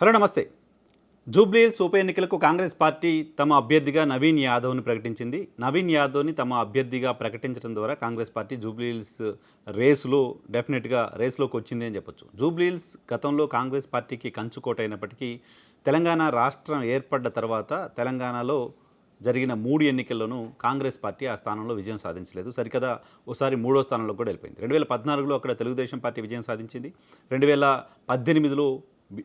Hello నమస్తే. జూబ్లీహిల్స్ ఉప ఎన్నికలకు కాంగ్రెస్ పార్టీ తమ అభ్యర్థిగా నవీన్ యాదవ్ని ప్రకటించింది. నవీన్ యాదవ్ని తమ అభ్యర్థిగా ప్రకటించడం ద్వారా కాంగ్రెస్ పార్టీ జూబ్లీహిల్స్ రేసులో డెఫినెట్గా రేసులోకి వచ్చింది అని చెప్పొచ్చు. జూబ్లీహిల్స్ గతంలో కాంగ్రెస్ పార్టీకి కంచుకోట అయినప్పటికీ తెలంగాణ రాష్ట్రం ఏర్పడ్డ తర్వాత తెలంగాణలో జరిగిన మూడు ఎన్నికల్లోనూ కాంగ్రెస్ పార్టీ ఆ స్థానంలో విజయం సాధించలేదు. సరికదా ఓసారి మూడో స్థానంలో కూడా వెళ్ళిపోయింది. రెండు వేల పద్నాలుగులో అక్కడ తెలుగుదేశం పార్టీ విజయం సాధించింది. రెండు వేల పద్దెనిమిదిలో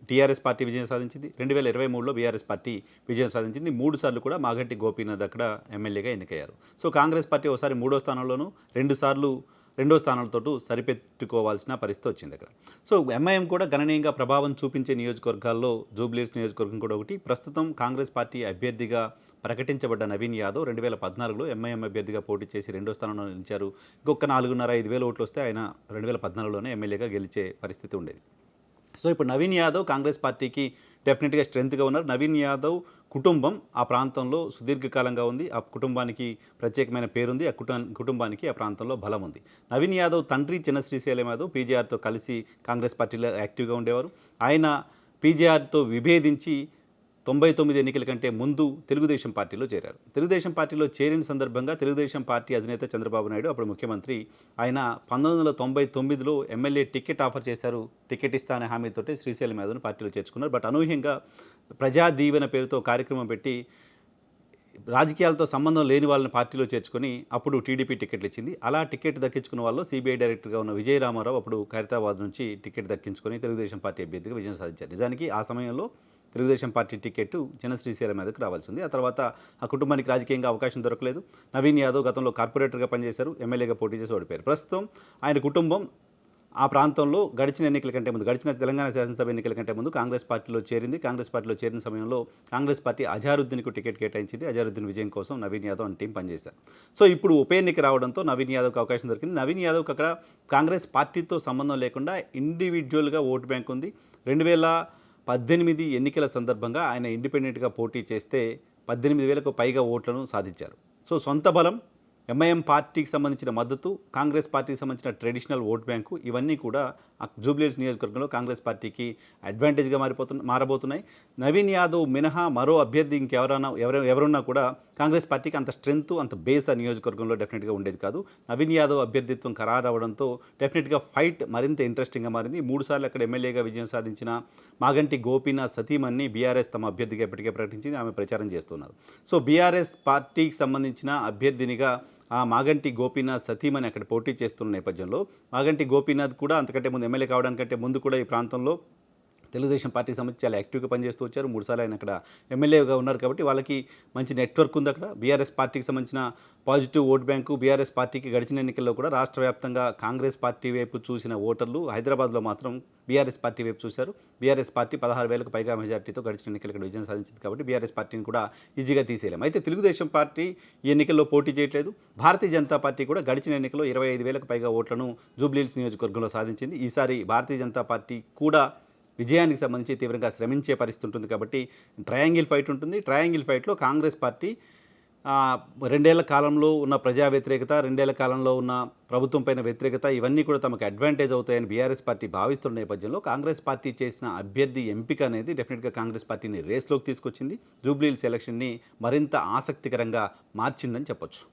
టీఆర్ఎస్ పార్టీ విజయం సాధించింది. రెండు వేల ఇరవై మూడులో బీఆర్ఎస్ పార్టీ విజయం సాధించింది. మూడు సార్లు కూడా మాగంటి గోపీనాథ్ అక్కడ ఎమ్మెల్యేగా ఎన్నికయ్యారు. సో కాంగ్రెస్ పార్టీ ఒకసారి మూడో స్థానంలోనూ రెండు సార్లు రెండో స్థానాలతో సరిపెట్టుకోవాల్సిన పరిస్థితి వచ్చింది అక్కడ. సో ఎంఐఎం కూడా గణనీయంగా ప్రభావం చూపించే నియోజకవర్గాల్లో జూబ్లీస్ నియోజకవర్గం కూడా ఒకటి. ప్రస్తుతం కాంగ్రెస్ పార్టీ అభ్యర్థిగా ప్రకటించబడ్డ నవీన్ యాదవ్ రెండు వేల పద్నాలుగులో ఎంఐఎం అభ్యర్థిగా పోటీ చేసి రెండో స్థానంలో నిలిచారు. ఇంకొక నాలుగున్నర ఐదు వేల ఓట్లు వస్తే ఆయన రెండు వేల పద్నాలుగులోనే ఎమ్మెల్యేగా గెలిచే పరిస్థితి ఉండేది. సో ఇప్పుడు నవీన్ యాదవ్ కాంగ్రెస్ పార్టీకి డెఫినెట్గా స్ట్రెంత్గా ఉన్నారు. నవీన్ యాదవ్ కుటుంబం ఆ ప్రాంతంలో సుదీర్ఘకాలంగా ఉంది. ఆ కుటుంబానికి ప్రత్యేకమైన పేరుంది. ఆ కుటుంబ కుటుంబానికి ఆ ప్రాంతంలో బలం ఉంది. నవీన్ యాదవ్ తండ్రి చిన్న శ్రీశైలం యాదవ్ పీజీఆర్తో కలిసి కాంగ్రెస్ పార్టీలో యాక్టివ్గా ఉండేవారు. ఆయన పీజీఆర్తో విభేదించి తొంభై తొమ్మిది ఎన్నికల కంటే ముందు తెలుగుదేశం పార్టీలో చేరారు. తెలుగుదేశం పార్టీలో చేరిన సందర్భంగా తెలుగుదేశం పార్టీ అధినేత చంద్రబాబు నాయుడు అప్పుడు ముఖ్యమంత్రి ఆయన పంతొమ్మిది వందల తొంభై తొమ్మిదిలో ఎమ్మెల్యే టికెట్ ఆఫర్ చేశారు. టికెట్ ఇస్తా అనే హామీతోటి శ్రీశైలం యాదవ్ను పార్టీలో చేర్చుకున్నారు. బట్ అనూహ్యంగా ప్రజా దీవెన పేరుతో కార్యక్రమం పెట్టి రాజకీయాలతో సంబంధం లేని వాళ్ళని పార్టీలో చేర్చుకొని అప్పుడు టీడీపీ టికెట్లు ఇచ్చింది. అలా టికెట్ దక్కించుకున్న వాళ్ళు సీబీఐ డైరెక్టర్గా ఉన్న విజయ రామారావు అప్పుడు ఖైరతాబాద్ నుంచి టికెట్ దక్కించుకొని తెలుగుదేశం పార్టీ అభ్యర్థిగా విజయం సాధించారు. నిజానికి ఆ సమయంలో తెలుగుదేశం పార్టీ టికెట్ చిన్న శ్రీశైలం మీదకు రావాల్సింది ఆ తర్వాత ఆ కుటుంబానికి రాజకీయంగా అవకాశం దొరకలేదు. నవీన్ యాదవ్ గతంలో కార్పొరేటర్గా పనిచేశారు. ఎమ్మెల్యేగా పోటీ చేసి ఓడిపోయారు. ప్రస్తుతం ఆయన కుటుంబం ఆ ప్రాంతంలో గడిచిన ఎన్నికల కంటే ముందు గడిచిన తెలంగాణ శాసనసభ ఎన్నికల కంటే ముందు కాంగ్రెస్ పార్టీలో చేరింది. కాంగ్రెస్ పార్టీలో చేరిన సమయంలో కాంగ్రెస్ పార్టీ అజారుద్దీన్కు టికెట్ కేటాయించింది. అజారుద్దీన్ విజయం కోసం నవీన్ యాదవ్ అని టీం పనిచేశారు. సో ఇప్పుడు ఉప ఎన్నిక రావడంతో నవీన్ యాదవ్కి అవకాశం దొరికింది. నవీన్ యాదవ్కి అక్కడ కాంగ్రెస్ పార్టీతో సంబంధం లేకుండా ఇండివిజువల్గా ఓటు బ్యాంక్ ఉంది. రెండు వేల పద్దెనిమిది ఎన్నికల సందర్భంగా ఆయన ఇండిపెండెంట్గా పోటీ చేస్తే పద్దెనిమిది వేలకు పైగా ఓట్లను సాధించారు. సో సొంత బలం ఎంఐఎం పార్టీకి సంబంధించిన మద్దతు కాంగ్రెస్ పార్టీకి సంబంధించిన ట్రెడిషనల్ ఓట్ బ్యాంకు ఇవన్నీ కూడా జూబ్లీహిల్స్ నియోజకవర్గంలో కాంగ్రెస్ పార్టీకి అడ్వాంటేజ్గా మారిపోతు మారబోతున్నాయి. నవీన్ యాదవ్ మినహా మరో అభ్యర్థి ఇంకెవరైనా ఎవరు ఎవరున్నా కూడా కాంగ్రెస్ పార్టీకి అంత స్ట్రెంత్ అంత బేస్ ఆ నియోజకవర్గంలో డెఫినెట్గా ఉండేది కాదు. నవీన్ యాదవ్ అభ్యర్థిత్వం ఖరారవడంతో డెఫినెట్గా ఫైట్ మరింత ఇంట్రెస్టింగ్గా మారింది. మూడుసార్లు అక్కడ ఎమ్మెల్యేగా విజయం సాధించిన మాగంటి గోపీనాథ్ సతీమణ్ని బీఆర్ఎస్ తమ అభ్యర్థిగా ఇప్పటికే ప్రకటించింది. ఆమె ప్రచారం చేస్తున్నారు. సో బీఆర్ఎస్ పార్టీకి సంబంధించిన అభ్యర్థినిగా ఆ మాగంటి గోపీనాథ్ సతీమణి అక్కడ పోటీ చేస్తున్న నేపథ్యంలో మాగంటి గోపీనాథ్ కూడా అంతకంటే ముందు ఎమ్మెల్యే కావడానికంటే ముందు కూడా ఈ ప్రాంతంలో తెలుగుదేశం పార్టీకి సంబంధించి చాలా యాక్టివ్గా పనిచేస్తూ వచ్చారు. మూడుసార్లు ఆయన అక్కడ ఎమ్మెల్యేగా ఉన్నారు కాబట్టి వాళ్ళకి మంచి నెట్వర్క్ ఉంది అక్కడ. బీఆర్ఎస్ పార్టీకి సంబంధించిన పాజిటివ్ ఓట్ బ్యాంకు బీఆర్ఎస్ పార్టీకి గడిచిన ఎన్నికల్లో కూడా రాష్ట్ర వ్యాప్తంగా కాంగ్రెస్ పార్టీ వైపు చూసిన ఓటర్లు హైదరాబాద్లో మాత్రం బీఆర్ఎస్ పార్టీ వైపు చూశారు. బీఆర్ఎస్ పార్టీ పదహారు వేలకు పైగా మెజార్టీతో గడిచిన ఎన్నికలు ఇక్కడ విజయం సాధించింది కాబట్టి బీఆర్ఎస్ పార్టీని కూడా ఈజీగా తీసేయలేం. అయితే తెలుగుదేశం పార్టీ ఈ ఎన్నికల్లో పోటీ చేయట్లేదు. భారతీయ జనతా పార్టీ కూడా గడిచిన ఎన్నికల్లో ఇరవై ఐదు వేలకు పైగా ఓట్లను జూబ్లీహిల్స్ నియోజకవర్గంలో సాధించింది. ఈసారి భారతీయ జనతా పార్టీ కూడా విజయానికి సంబంధించి తీవ్రంగా శ్రమించే పరిస్థితి ఉంటుంది కాబట్టి ట్రయాంగిల్ ఫైట్ ఉంటుంది. ట్రయాంగిల్ ఫైట్లో కాంగ్రెస్ పార్టీ రెండేళ్ళ కాలంలో ఉన్న ప్రజా వ్యతిరేకత రెండేళ్ళ కాలంలో ఉన్న ప్రభుత్వం పైన వ్యతిరేకత ఇవన్నీ కూడా తమకు అడ్వాంటేజ్ అవుతాయని బీఆర్ఎస్ పార్టీ భావిస్తున్న నేపథ్యంలో కాంగ్రెస్ పార్టీ చేసిన అభ్యర్థి ఎంపిక అనేది డెఫినెట్గా కాంగ్రెస్ పార్టీని రేస్లోకి తీసుకొచ్చింది. జూబ్లీహిల్స్ ఎలక్షన్ని మరింత ఆసక్తికరంగా మార్చిందని చెప్పొచ్చు.